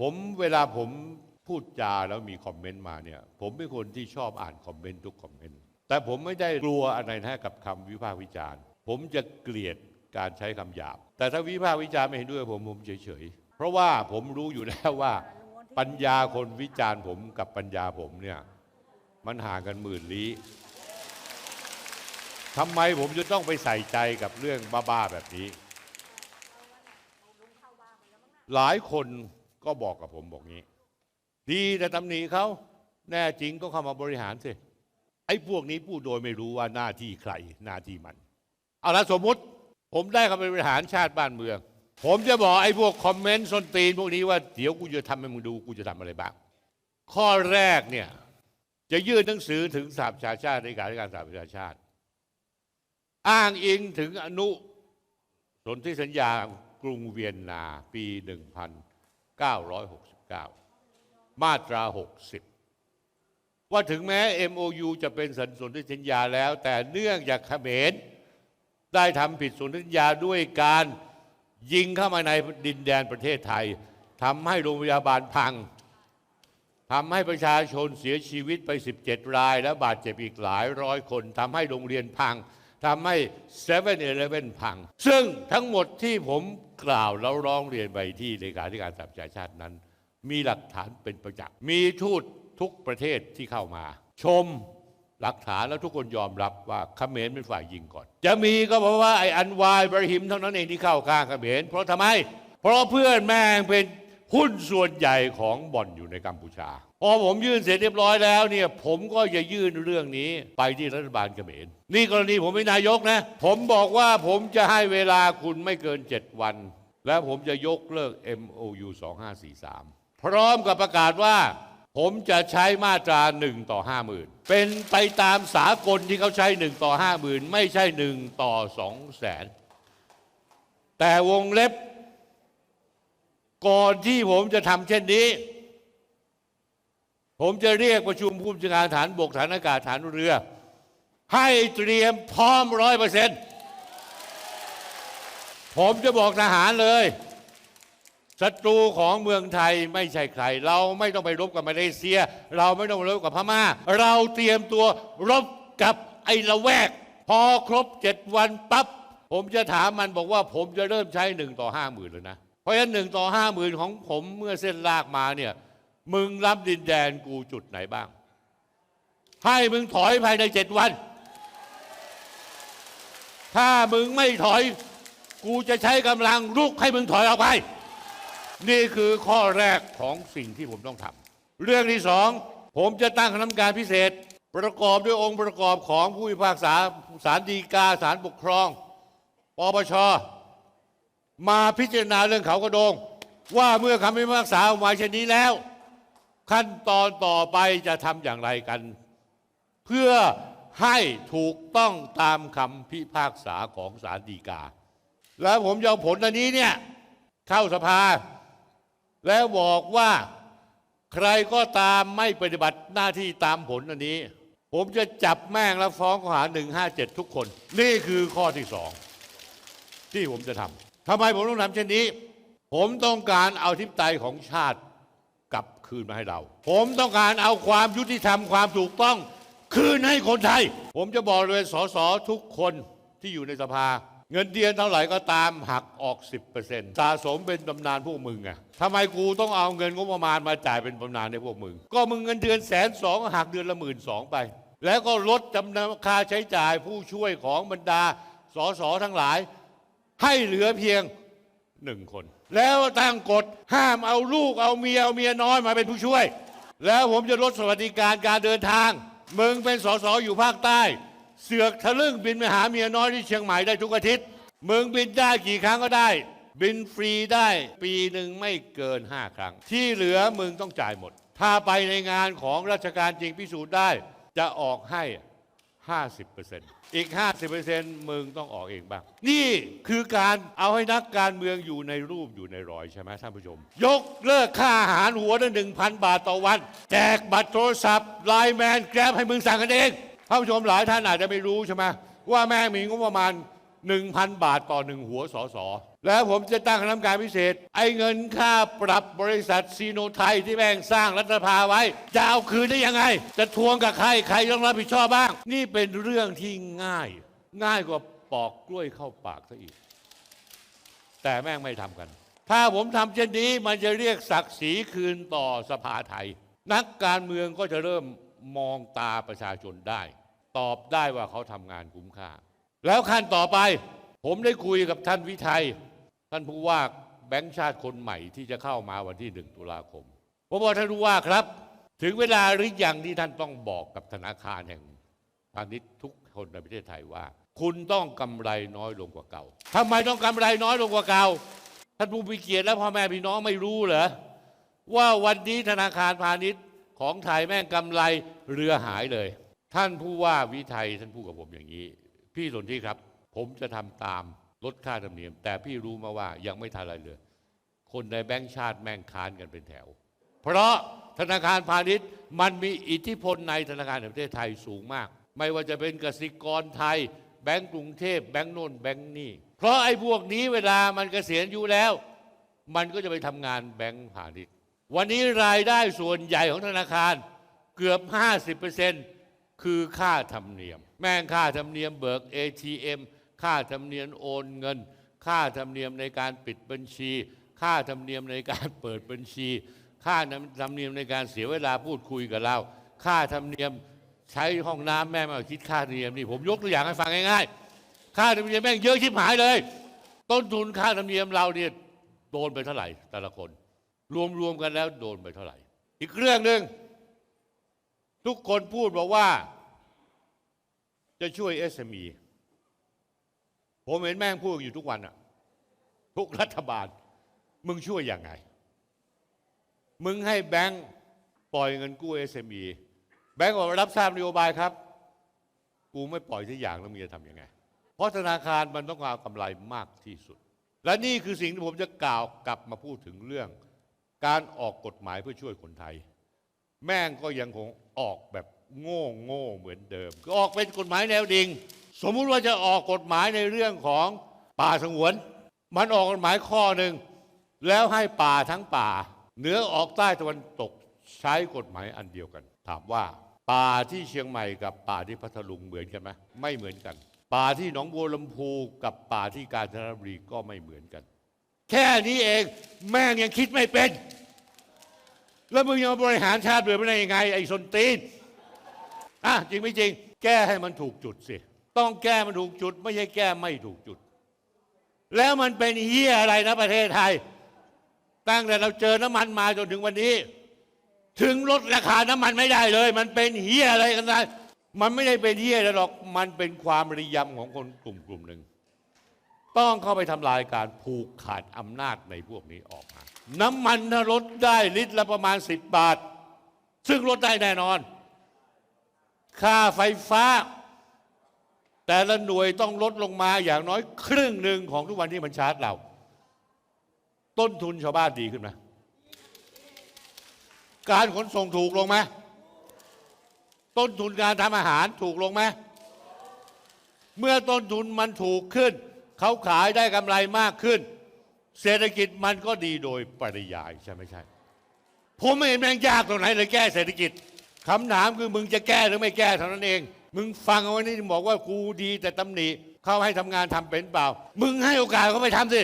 ผมเวลาผมพูดจาแล้วมีคอมเมนต์มาเนี่ย ผมเป็นคนที่ชอบอ่านคอมเมนต์ทุกคอมเมนต์แต่ผมไม่ได้กลัวอะไรนะกับคำวิพากษ์วิจารณ์ ผมจะเกลียดการใช้คำหยาบ แต่ถ้าวิพากษ์วิจารณ์ไม่เห็นด้วยผมผมเฉยๆเพราะว่าผมรู้อยู่แล้วว่า ปัญญาคนวิจารณ์ผมกับปัญญาผมเนี่ยมันห่างกันหมื่นลี้ทำไมผมจะต้องไปใส่ใจกับเรื่องบ้าๆแบบนี้ หลายคน ก็บอกกับผมบอกงี้ ดีแต่ตำหนิเขาแน่จริงก็เข้ามาบริหารสิไอ้พวกนี้พูดโดยไม่รู้ว่าหน้าที่ใครหน้าที่มัน เอาละสมมุติผมได้เข้าไปบริหารชาติบ้านเมือง ผมจะบอกไอ้พวกคอมเมนต์ส้นตีน พวกนี้ว่าเดี๋ยวกูจะทำให้มึงดูกูจะทำอะไรบ้าง ข้อแรกเนี่ยจะยื่นหนังสือถึงสหประชาชาติในการการสหประชาชาติ อ้างอิงถึงอนุสนธิสัญญากรุงเวียนนาปี 969 มาตรา 60 ว่าถึงแม้ MOU จะเป็นสันสนธิสัญญาแล้ว แต่เนื่องจากเขมรได้ทำผิดสนธิสัญญาด้วยการยิงเข้ามาในดินแดนประเทศไทยทำให้โรงพยาบาลพังทำให้ประชาชนเสียชีวิตไป 17 ราย และบาดเจ็บอีกหลายร้อยคนทำให้โรงเรียนพัง ทำให้7 e เ e ่ e อพัง ซึ่งทั้งหมดที่ผมกล่าวแล้วร้องเรียนไปที่เลขาธิการสหประชาชาตินั้น มีหลักฐานเป็นประจักษ์ มีทูตทุกประเทศที่เข้ามา ชมหลักฐานแล้วทุกคนยอมรับว่าเขมรเป็นฝ่ายยิงก่อน จะมีก็เพราะว่าไอ้อันวายบรหิมเท่านั้นเองที่เข้าข้างเขมรเพราะทำไม เพราะเพื่อนแม่งเป็นหุ้นส่วนใหญ่ของบ่อนอยู่ในกัมพูชา พอผมยื่นเสร็จเรียบร้อยแล้วเนี่ยผมก็จะยื่นเรื่องนี้ไปที่รัฐบาลเขมรนี่กรณีผมเป็นนายกนะ ผมบอกว่าผมจะให้เวลาคุณไม่เกิน 7 วัน และผมจะยกเลิก MOU 2543 พร้อมกับประกาศว่า ผมจะใช้มาตรา 1 ต่อ 50,000 เป็นไปตามสากลที่เขาใช้ 1 ต่อ 50,000 ไม่ใช่ 1 ต่อ2แสนแต่วงเล็บ ก่อนที่ผมจะทำเช่นนี้ ผมจะเรียกประชุมผู้บัญชาการฐานบกฐานอากาศฐานเรือ ให้เตรียมพร้อมร้อยเปอร์เซ็นต์ผมจะบอกทหารเลยศัตรูของเมืองไทยไม่ใช่ใคร เราไม่ต้องไปรบกับมาเลเซีย เราไม่ต้องไปรบกับพม่า เราเตรียมตัวรบกับไอ้ละแวก พอครบเจ็ดวันปั๊บผมจะถามมันบอกว่าผมจะเริ่มใช้หนึ่งต่อห้าหมื่นเลยนะ เพราะฉะนั้นหนึ่งต่อห้าหมื่นของผมเมื่อเส้นลากมาเนี่ย มึงรับดินแดนกูจุดไหนบ้าง ให้มึงถอยภายในเจ็ดวัน ถ้ามึงไม่ถอย กูจะใช้กำลังลุกให้มึงถอยออกไป นี่คือข้อแรกของสิ่งที่ผมต้องทำเรื่องที่สองผมจะตั้งคณะกรรมการพิเศษ ประกอบด้วยองค์ประกอบของผู้พิพากษาศาลฎีกาศาลปกครองปปชมาพิจารณาเรื่องเขากระโดง ว่าเมื่อคำพิพากษาออกมาเช่นนี้แล้ว ขั้นตอนต่อไปจะทำอย่างไรกัน เพื่อให้ถูกต้องตามคำพิพากษาของศาลฎีกา แล้วผมจะเอาผลอันนี้เนี่ย เข้าสภา แล้วบอกว่าใครก็ตามไม่ปฏิบัติหน้าที่ตามผลอันนี้ ผมจะจับแม่งแล้วฟ้องข้อหา 157 ทุกคน นี่คือข้อที่สองที่ผมจะทำทำไมผมต้องทำเช่นนี้ ผมต้องการเอาทิพไตยของชาติ คืนมาให้เรา ผมต้องการเอาความยุติธรรมความถูกต้อง คืนให้คนไทย ผมจะบอกเลยสสทุกคนที่อยู่ในสภา เงินเดือนเท่าไหร่ก็ตามหักออก 10%สะสมเป็นบำนาญพวกมึงอะทำไมกูต้องเอาเงินงบประมาณมาจ่ายเป็นบำนาญในพวกมึง ก็มึงเงินเดือนแสนสองหักเดือนละหมื่นสองไป แล้วก็ลดจำนำค่าใช้จ่ายผู้ช่วยของบรรดาสสทั้งหลาย ให้เหลือเพียงหนึ่งคน แล้วตั้งกฎห้ามเอาลูกเอาเมียเอาเมียน้อยมาเป็นผู้ช่วย แล้วผมจะลดสวัสดิการการเดินทาง มึงเป็นสสอยู่ภาคใต้ เสือกทะลึ่งบินไปหาเมียน้อยที่เชียงใหม่ได้ทุกอาทิตย์มึงบินได้กี่ครั้งก็ได้ บินฟรีได้ปีหนึ่งไม่เกิน 5 ครั้ง ที่เหลือมึงต้องจ่ายหมด ถ้าไปในงานของราชการจริงพิสูจน์ได้จะออกให้ 50%อีก 50%มึงต้องออกเองบ้าง นี่คือการเอาให้นักการเมืองอยู่ในรูปอยู่ในรอยใช่ไหมท่านผู้ชม ยกเลิกค่าอาหารหัวละหนึ่งพันบาทต่อวัน แจกบัตรโทรศัพท์ไลน์แมนแกร็บให้มึงสั่งกันเอง ท่านผู้ชมหลายท่านอาจจะไม่รู้ใช่ไหมว่าแม่งมีงบประมาณ 1,000 บาทต่อหนึ่งหัวสอสอ แล้วผมจะตั้งคณะกรรมการพิเศษ ไอ้เงินค่าปรับบริษัทซีโนไทยที่แม่งสร้างรัฐสภาไว้ จะเอาคืนได้ยังไง จะทวงกับใคร ใครต้องรับผิดชอบบ้าง นี่เป็นเรื่องที่ง่าย ง่ายกว่าปอกกล้วยเข้าปากซะอีก แต่แม่งไม่ทำกัน ถ้าผมทำเช่นนี้มันจะเรียกศักดิ์ศรีคืนต่อสภาไทย นักการเมืองก็จะเริ่มมองตาประชาชนได้ ตอบได้ว่าเขาทำงานคุ้มค่า แล้วขั้นต่อไป ผมได้คุยกับท่านวิทัย ท่านผู้ว่าแบงค์ชาติคนใหม่ที่จะเข้ามาวันที่หนึ่งตุลาคมผมบอกท่านผู้ว่าครับ ถึงเวลาหรือยังที่ท่านต้องบอกกับธนาคารแห่งพาณิชย์ทุกคนในประเทศไทยว่า คุณต้องกำไรน้อยลงกว่าเก่าทำไมต้องกำไรน้อยลงกว่าเก่าท่านผู้มีเกียรติและพ่อแม่พี่น้องไม่รู้เหรอว่าวันนี้ธนาคารพาณิชย์ของไทยแม่งกำไรเรือหายเลย ท่านผู้ว่าวิทยท่านพูดกับผมอย่างนี้ พี่สนที่ครับ ผมจะทำตาม ลดค่าธรรมเนียม แต่พี่รู้มาว่ายังไม่ทันอะไรเลย คนในแบงก์ชาติแม่งค้านกันเป็นแถว เพราะธนาคารพาณิชย์มันมีอิทธิพลในธนาคารแห่งประเทศไทยสูงมาก ไม่ว่าจะเป็นกสิกรไทย แบงก์กรุงเทพแบงก์โนนแบงก์นี่เพราะไอ้พวกนี้เวลามันเกษียณอยู่แล้ว มันก็จะไปทำงานแบงก์พาณิชย์วันนี้รายได้ส่วนใหญ่ของธนาคารเกือบ 50%คือค่าธรรมเนียม แม่งค่าธรรมเนียมเบิก ATM ค่าธรรมเนียมโอนเงิน ค่าธรรมเนียมในการปิดบัญชี ค่าธรรมเนียมในการเปิดบัญชี ค่าธรรมเนียมในการเสียเวลาพูดคุยกับเรา ค่าธรรมเนียมใช้ห้องน้ำแม่มาคิดค่าธรรมเนียมนี่ผมยกตัวอย่างให้ฟังง่ายๆ ค่าธรรมเนียมแม่งเยอะชิบหายเลย ต้นทุนค่าธรรมเนียมเราเนี่ยโดนไปเท่าไหร่ แต่ละคน รวมๆกันแล้วโดนไปเท่าไหร่ อีกเรื่องหนึ่งทุกคนพูดบอกว่า จะช่วย SME ผมเห็นแม่งพูดอยู่ทุกวันอะทุกรัฐบาล มึงช่วยยังไง มึงให้แบงค์ปล่อยเงินกู้ SME แบงค์บอกรับทราบนโยบายครับ กูไม่ปล่อยทุกอย่างแล้วมึงจะทำยังไง เพราะธนาคารมันต้องการกำไรมากที่สุด และนี่คือสิ่งที่ผมจะกล่าวกลับมาพูดถึงเรื่อง การออกกฎหมายเพื่อช่วยคนไทย แม่งก็ยังคงออกแบบโง่โง่เหมือนเดิม ก็ออกเป็นกฎหมายแนวดิ่ง สมมุติว่าจะออกกฎหมายในเรื่องของป่าสงวน มันออกกฎหมายข้อหนึ่ง แล้วให้ป่าทั้งป่า เหนือออกใต้ตะวันตกใช้กฎหมายอันเดียวกัน ถามว่า ป่าที่เชียงใหม่กับป่าที่พัทลุงเหมือนกันไหมไม่เหมือนกัน ป่าที่หนองบัวลำพูกับป่าที่กาญจนบุรีก็ไม่เหมือนกัน แค่นี้เองแม่งยังคิดไม่เป็น แล้วมึงยังบริหารชาติเบือไม่ได้ยังไง ไอ้สนตีนอะจริงไม่จริง แก้ให้มันถูกจุดสิ ต้องแก้มันถูกจุด ไม่ใช่แก้ไม่ถูกจุด แล้วมันเป็นเฮียอะไรนะประเทศไทย ตั้งแต่เราเจอน้ำมันมาจนถึงวันนี้ ถึงลดราคาน้ำมันไม่ได้เลย มันเป็นเฮียอะไรกันนะมันไม่ได้เป็นเฮียอะไรหรอกมันเป็นความระยำของคนกลุ่มกลุ่มหนึ่งต้องเข้าไปทำลายการผูกขาดอำนาจในพวกนี้ออกมา น้ำมันถ้าลดได้ลิตรละประมาณ 10 บาท ซึ่งลดได้แน่นอน ค่าไฟฟ้า แต่ละหน่วยต้องลดลงมาอย่างน้อยครึ่งหนึ่งของทุกวันที่มันชาร์จเรา ต้นทุนชาวบ้านดีขึ้นไหมการขนส่งถูกลงไหมต้นทุนการทำอาหารถูกลงไหมเมื่อต้นทุนมันถูกขึ้น เขาขายได้กำไรมากขึ้น เศรษฐกิจมันก็ดีโดยปริยายใช่ไหมใช่ ผมไม่เห็นแม่งยากตรงไหนเลยแก้เศรษฐกิจคำถามคือมึงจะแก้หรือไม่แก้เท่านั้นเอง มึงฟังเอาไว้นี่บอกว่ากูดีแต่ตำหนิเขาให้ทำงานทำเป็นเปล่า มึงให้โอกาสเขาไปทำสิ